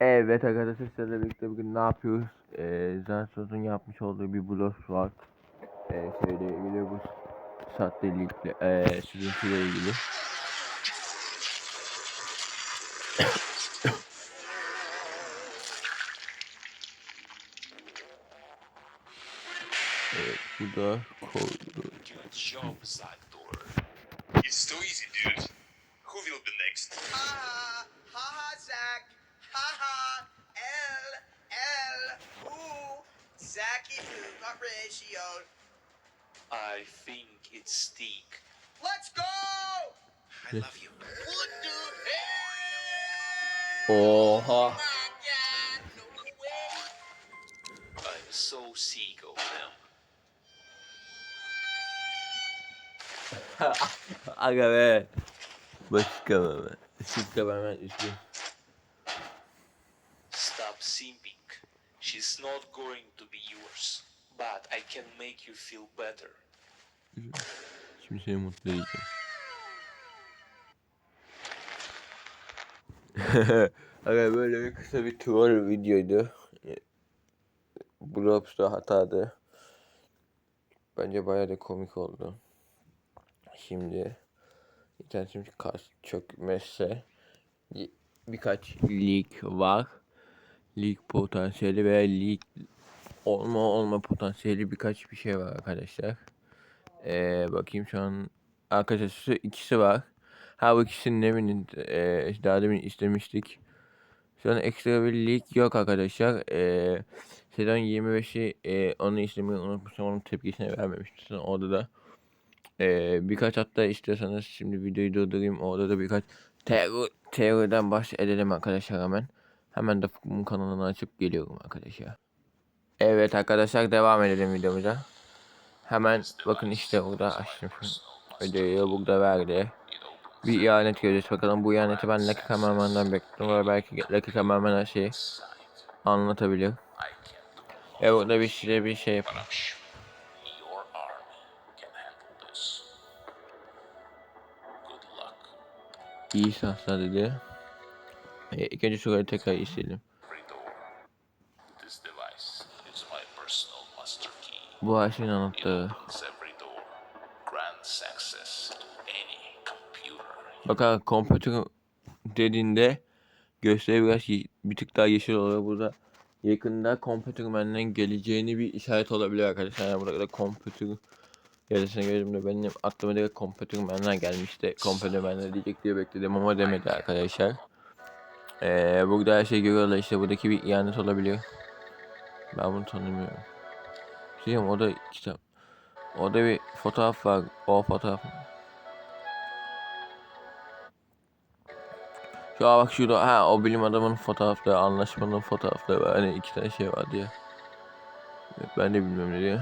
Evet arkadaşlar sizlerle birlikte bugün ne yapıyoruz? Ee, Zansoz'un yapmış olduğu bir blog var. Ee, şeyle ilgili bu sahtelikle, ee, sizinkiyle ilgili. Evet, bu da koydu. It's too easy, dude. Who will be next? Ha ha, ha ha Zach, ha ha, L, L, ooh, Zachy to ratio. I think it's Steak. Let's go! I love you. What the hell? Oha. My God, no way! I'm so sick of them. Aga be. Başka mı? Başka ben üstü. Stop not going to be yours. But I can make you feel better. Şimdi seni mutlu edeceğim. Aga böyle bir kısa bir troll videoydu. Brobs'ta hatadı. Bence bayağı da komik oldu. Şimdi internetim kaç çökmezse birkaç leak var. Leak potansiyeli veya leak olma olma potansiyeli birkaç bir şey var arkadaşlar. Ee, bakayım şu an arkadaşlar ikisi var. Ha bu ikisinin eminim ee, daha demin istemiştik. Şu an ekstra bir leak yok arkadaşlar. Ee, sezon 25'i ee, onu istemeyi unutmuşum. Onun tepkisini vermemiştim. Orada da ee, birkaç hatta istiyorsanız şimdi videoyu durdurayım. Orada da birkaç terör, terörden bahsedelim arkadaşlar hemen. Hemen de bunun kanalını açıp geliyorum arkadaşlar. Evet arkadaşlar devam edelim videomuza. Hemen bakın işte burada açtım videoyu burada verdi. Bir ihanet göreceğiz bakalım bu ihaneti ben Lucky Kameraman'dan bekliyorum ve belki Lucky Kameraman her şeyi anlatabilir. Evet burada bir size bir şey yapalım. İyi şanslar dedi. E, önce şurayı tekrar isteyelim. Bu any computer. Bakın computer dediğinde gösteri biraz bir tık daha yeşil oluyor. Burada yakında computer man'den geleceğini bir işaret olabilir arkadaşlar. Yani burada da computer yazısını gördüğümde benim aklıma direkt computer man'den gelmişti. Computer man'den diyecek diye bekledim ama demedi arkadaşlar. Ee, burada her şey görüyorlar işte buradaki bir ihanet olabiliyor. Ben bunu tanımıyorum. Şey o da kitap. Orada bir fotoğraf var. O fotoğraf. Şu an bak şurada ha o bilim adamının fotoğrafları, anlaşmanın fotoğrafları var. Hani iki tane şey var diye. Ben de bilmiyorum ne diyor.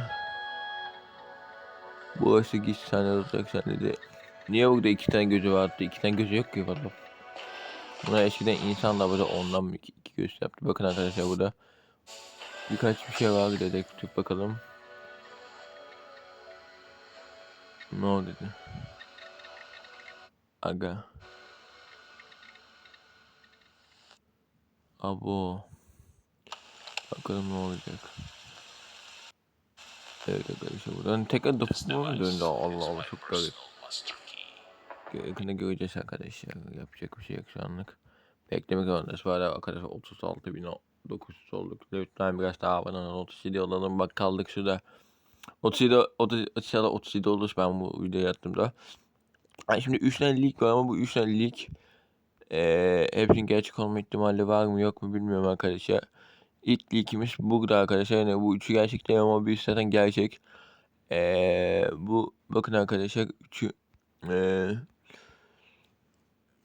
Burası git sen olacak sen dedi. Niye burada iki tane gözü vardı? İki tane gözü yok ki valla. Buna eskiden insan da burada ondan iki, iki göz yaptı. Bakın arkadaşlar burada birkaç bir şey var dedektif bakalım. Ne oldu dedi. Aga. Abo. Bakalım ne olacak. Evet arkadaşlar buradan tekrar dokunma mı device döndü? Allah Allah çok garip. Yakında göreceğiz arkadaşlar. Yapacak bir şey yok şu anlık. Beklemek zorundayız. Bu arada arkadaşlar 36.900 olduk. Lütfen biraz daha abone olun. 37 olalım. Bak kaldık şurada. 37, 30, inşallah 37 olur ben bu videoyu yaptığımda. Yani şimdi 3 tane lig var ama bu 3 tane lig eee hepsinin gerçek olma ihtimali var mı yok mu bilmiyorum arkadaşlar. İlk ligimiz burada arkadaşlar. Yani bu üçü gerçek değil ama bir zaten gerçek. Eee bu bakın arkadaşlar üçü eee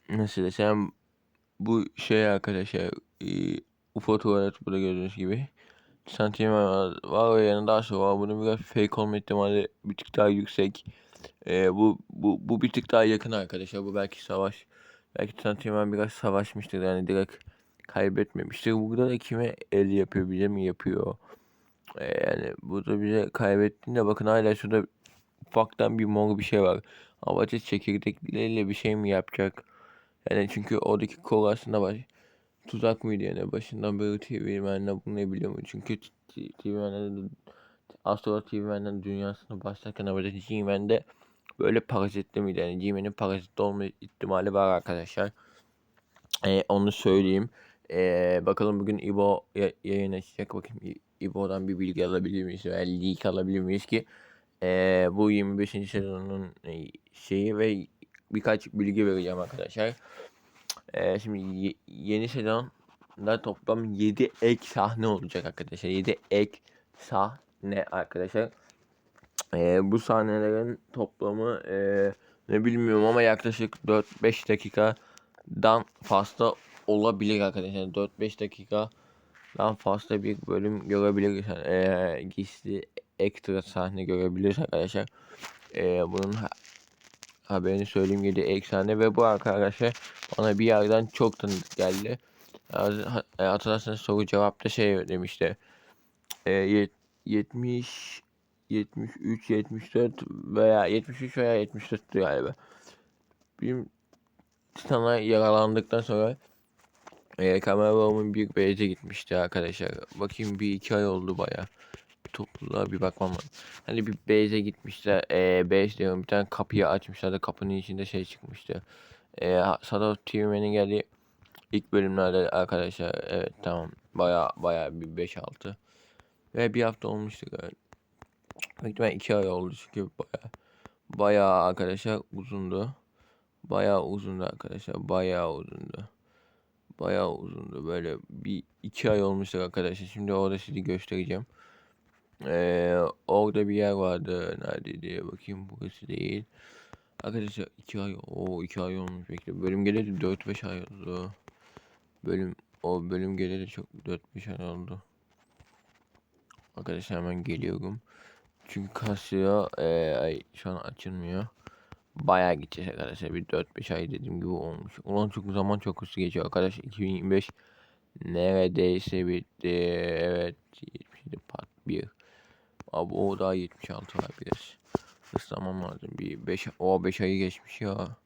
nasıl desem bu şey arkadaşlar eee, UFO tuvalet burada gördüğünüz gibi santimetre var ve yanında aşı var. Bunun biraz fake olma ihtimali bir tık daha yüksek. Eee, bu, bu, bu bir tık daha yakın arkadaşlar. Bu belki savaş. Belki santimetre biraz savaşmıştır. Yani direkt kaybetmemiştir. Burada da kime el yapıyor bize mi yapıyor? Eee, yani burada bize kaybettiğinde bakın hala şurada ufaktan bir mor bir şey var. Amacı çekirdekleriyle bir şey mi yapacak? Yani çünkü oradaki kol aslında var. tuzak mıydı yani başından beri TV Man'le bunu ne biliyor mu? Çünkü TV Man'den Astro TV Man'den dünyasına başlarken havada G-Man'de böyle parazitli miydi? Yani G-Man'in parazitli olma ihtimali var arkadaşlar. Ee, onu söyleyeyim. Ee, bakalım bugün İbo ya- yayın açacak. Bakayım İbo'dan bir bilgi alabilir miyiz? Veya leak alabilir miyiz ki? Ee, bu 25. sezonun e, şeyi ve birkaç bilgi vereceğim arkadaşlar. Ee, şimdi ye- yeni sezonda toplam 7 ek sahne olacak arkadaşlar. 7 ek sahne arkadaşlar. Ee, bu sahnelerin toplamı e, ne bilmiyorum ama yaklaşık 4-5 dakikadan fazla olabilir arkadaşlar. 4-5 dakikadan fazla bir bölüm görebiliriz. Yani, e, gizli ekstra sahne görebiliriz arkadaşlar. E, bunun haberini söyleyeyim 7 ek sahne ve bu arkadaşlar bana bir yerden çok tanıdık geldi. E, Hatırlarsanız soru cevapta şey demişti. E, yet- 70 73 74 veya 73 veya 74 galiba. Benim Titan'a yaralandıktan sonra e, kamera babamın bir beyze gitmişti arkadaşlar. Bakayım bir iki ay oldu baya. Topluluğa bir bakmam lazım. Hani bir beyze gitmişler. E, beyz diyorum bir tane kapıyı açmışlardı. Kapının içinde şey çıkmıştı. E, Shadow TV'nin geldiği ilk bölümlerde arkadaşlar. Evet tamam. Baya baya bir 5-6. Ve bir hafta olmuştu galiba. Büyük ihtimalle iki ay oldu çünkü baya baya arkadaşlar uzundu. Baya uzundu arkadaşlar. Baya uzundu. Baya uzundu. Böyle bir iki ay olmuştu arkadaşlar. Şimdi orada sizi göstereceğim. Ee, orada bir yer vardı. Nerede diye bakayım. Burası değil. Arkadaşlar iki ay. o iki ay olmuş bekle. Bölüm geleli 4-5 ay oldu. Bölüm o bölüm geleli çok 4-5 ay oldu. Arkadaşlar hemen geliyorum. Çünkü kasıyor. Ee, ay, şu an açılmıyor. Bayağı gideceğiz arkadaşlar. Bir 4-5 ay dediğim gibi olmuş. Ulan çok zaman çok hızlı geçiyor arkadaşlar. 2025 neredeyse bitti. Evet. 77 part 1. Abi o daha 76 olabilir. Islamam lazım. Bir 5 o 5 ayı geçmiş ya.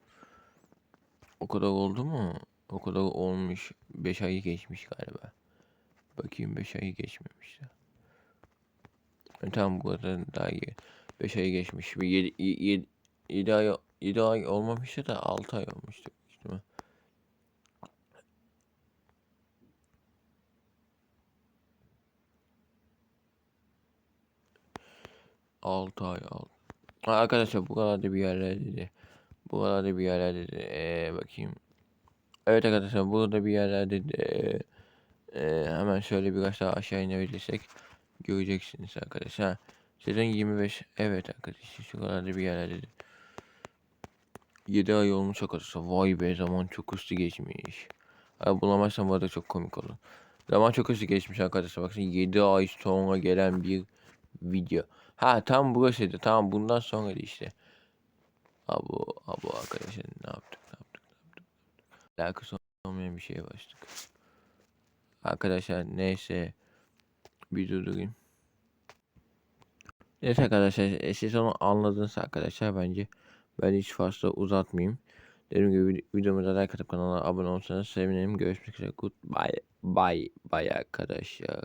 O kadar oldu mu? O kadar olmuş. 5 ayı geçmiş galiba. Bakayım 5 ayı geçmemiş. E, tamam bu kadar daha iyi. 5 ayı geçmiş. Bir 7 7 ay 7 ay olmamıştı da 6 ay olmuştu. İşte 6 ay 6. Arkadaşlar bu kadar da bir yerler dedi. Bu kadar da bir yerler dedi. Ee, bakayım. Evet arkadaşlar burada bir yerler dedi. Ee, hemen şöyle biraz daha aşağı inebilirsek göreceksiniz arkadaşlar. Sezon 25. Evet arkadaşlar şu kadar da bir yerler dedi. 7 ay olmuş arkadaşlar. Vay be zaman çok hızlı geçmiş. Ay, bulamazsam bu arada çok komik olur. Zaman çok hızlı geçmiş arkadaşlar. Bakın 7 ay sonra gelen bir video. Ha tam burasıydı. Tamam bundan sonraydı işte. Abu abu arkadaşlar ne yaptık ne yaptık ne yaptık. Alakası olmayan bir şeye başladık. Arkadaşlar neyse. Bir durdurayım. Neyse arkadaşlar e, siz onu anladınız arkadaşlar bence. Ben hiç fazla uzatmayayım. Dediğim gibi videomuza like atıp kanala abone olursanız sevinirim. Görüşmek üzere. Goodbye. Bye. Bye arkadaşlar.